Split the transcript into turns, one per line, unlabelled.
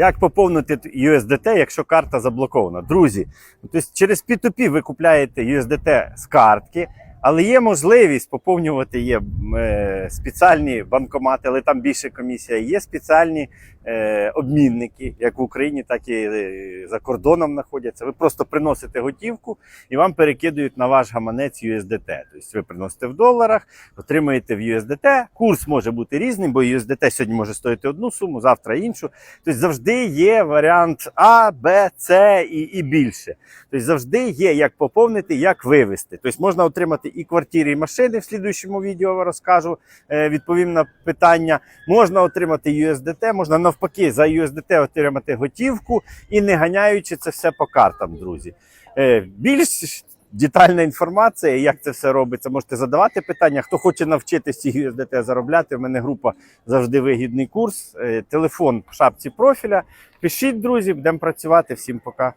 Як поповнити USDT, якщо карта заблокована? Друзі, тобто через P2P ви купляєте USDT з картки, але є можливість поповнювати є е, спеціальні банкомати, але там більше комісія. Є спеціальні е, обмінники, як в Україні, так і е, за кордоном знаходяться. Ви просто приносите готівку і вам перекидують на ваш гаманець USDT. Тобто ви приносите в доларах, отримуєте в USDT. Курс може бути різним, бо USDT сьогодні може стоїти одну суму, завтра іншу. Тобто завжди є варіант А, Б, С і, і більше. Тобто завжди є як поповнити, як вивести. Тобто можна отримати і квартири, і машини. В слідуючому відео розкажу, е, відповім на питання. Можна отримати USDT, можна навпаки за USDT отримати готівку і не ганяючи це все по картам, друзі. Е, Більш детальна інформація, як це все робиться, можете задавати питання. Хто хоче навчитися USDT заробляти, в мене група завжди вигідний курс. Е, Телефон в шапці профіля. Пишіть, друзі, будемо працювати. Всім пока.